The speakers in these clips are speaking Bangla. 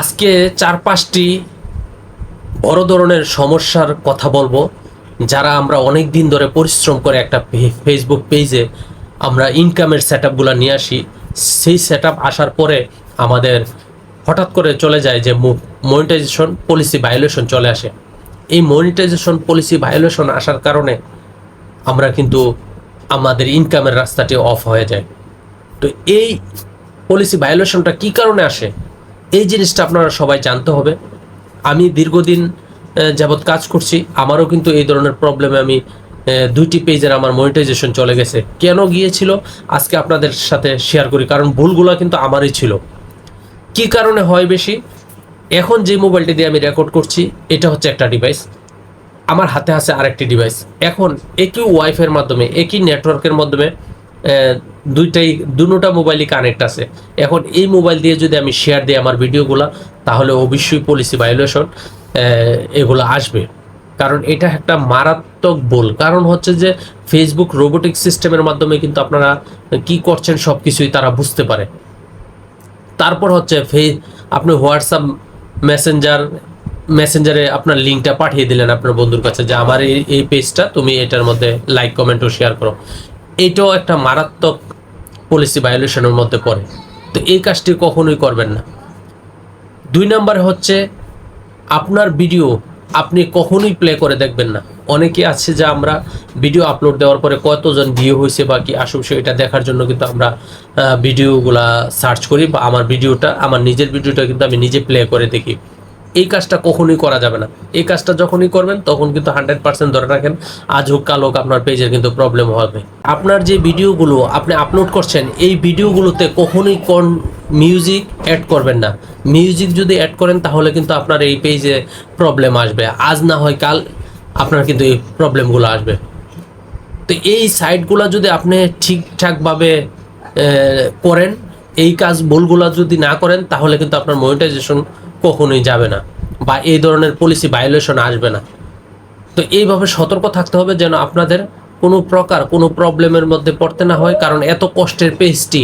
আজকে চার পাঁচটি বড় ধরনের সমস্যার কথা বলব, যারা আমরা অনেক দিন ধরে পরিশ্রম করে একটা ফেসবুক পেজে আমরা ইনকামের সেট আপগুলো নিয়ে আসি, সেই সেট আসার পরে আমাদের হঠাৎ করে চলে যায় যে মনিটাইজেশন পলিসি ভায়োলেশন চলে আসে। এই মনিটাইজেশন পলিসি ভায়োলেশন আসার কারণে আমরা কিন্তু আমাদের ইনকামের রাস্তাটি অফ হয়ে যায়। তো এই পলিসি ভায়োলেশনটা কি কারণে আসে? এই জিনিসটা আপনারা সবাই জানতে হবে। আমি দীর্ঘদিন যাবৎ কাজ করছি, আমারও কিন্তু এই ধরনের প্রবলেমে আমি দুইটি পেজের আমার মনিটাইজেশন চলে গেছে। কেন গিয়েছিল? আজকে আপনাদের সাথে শেয়ার করি, কারণ ভুলগুলো কিন্তু আমারই ছিল। কি কারণে হয় বেশি? এখন যে মোবাইলটি দিয়ে আমি রেকর্ড করছি, এটা হচ্ছে একটা ডিভাইস আমার হাতে আছে আরেকটি ডিভাইস এখন একই ওয়াইফের মাধ্যমে, একই নেটওয়ার্কের মাধ্যমে দুইটাই দুটোটা মোবাইলই কানেক্ট আছে। এখন এই মোবাইল দিয়ে যদি আমি শেয়ার দিই আমার ভিডিওগুলো, তাহলে অবশ্যই পলিসি ভায়োলেশন এগুলো আসবে। কারণ এটা একটা মারাত্মক ভুল। কারণ হচ্ছে যে ফেসবুক রোবোটিক সিস্টেমের মাধ্যমে কিন্তু আপনারা কি করছেন সব কিছুই তারা বুঝতে পারে। তারপর হচ্ছে ফে আপনি হোয়াটসঅ্যাপ মেসেঞ্জার মেসেঞ্জারে আপনার লিঙ্কটা পাঠিয়ে দিলেন আপনার বন্ধুর কাছে যে আমার এই এই পেজটা তুমি এটার মধ্যে লাইক কমেন্ট ও শেয়ার করো। এটাও একটা মারাত্মক পলিসি ভায়োলেশনের মধ্যে পড়ে। তো এই কাজটি কখনোই করবেন না। দুই নাম্বার হচ্ছে, আপনার ভিডিও আপনি কখনোই প্লে করে দেখবেন না। অনেকে আছে যে আমরা ভিডিও আপলোড দেওয়ার পরে কতজন ভিউ হয়েছে বা কি আসুক এটা দেখার জন্য কিন্তু আমরা ভিডিওগুলা সার্চ করি বা আমার ভিডিওটা আমার নিজের ভিডিওটা কিন্তু আমি নিজে প্লে করে দেখি। এই কাজটা কখনোই করা যাবে না। এই কাজটা যখনই করবেন, তখন কিন্তু হান্ড্রেড পার্সেন্ট ধরে রাখেন, আজ হোক, কাল হোক, আপনার পেজের কিন্তু প্রবলেম হবে। আপনার যে ভিডিওগুলো আপনি আপলোড করছেন, এই ভিডিওগুলোতে কখনোই কোন মিউজিক অ্যাড করবেন না। মিউজিক যদি অ্যাড করেন, তাহলে কিন্তু আপনার এই পেজে প্রবলেম আসবে। আজ না হয় কাল আপনার কিন্তু এই প্রবলেমগুলো আসবে। তো এই সাইটগুলো যদি আপনি ঠিকঠাকভাবে করেন, এই কাজ ভুলগুলো যদি না করেন, তাহলে কিন্তু আপনার মনিটাইজেশন কখনোই যাবে না বা এই ধরনের পলিসি ভায়োলেশন আসবে না। তো এইভাবে সতর্ক থাকতে হবে যেন আপনাদের কোনো প্রকার কোনো প্রবলেমের মধ্যে পড়তে না হয়, কারণ এত কষ্টের পেজটি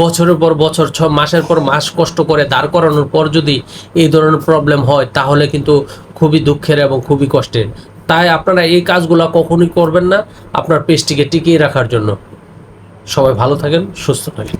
বছরের পর বছর, ছ মাসের পর মাস কষ্ট করে দাঁড় করানোর পর যদি এই ধরনের প্রবলেম হয়, তাহলে কিন্তু খুবই দুঃখের এবং খুবই কষ্টের। তাই আপনারা এই কাজগুলো কখনোই করবেন না, আপনার পেজটিকে টিকিয়ে রাখার জন্য। সবাই ভালো থাকেন, সুস্থ থাকেন।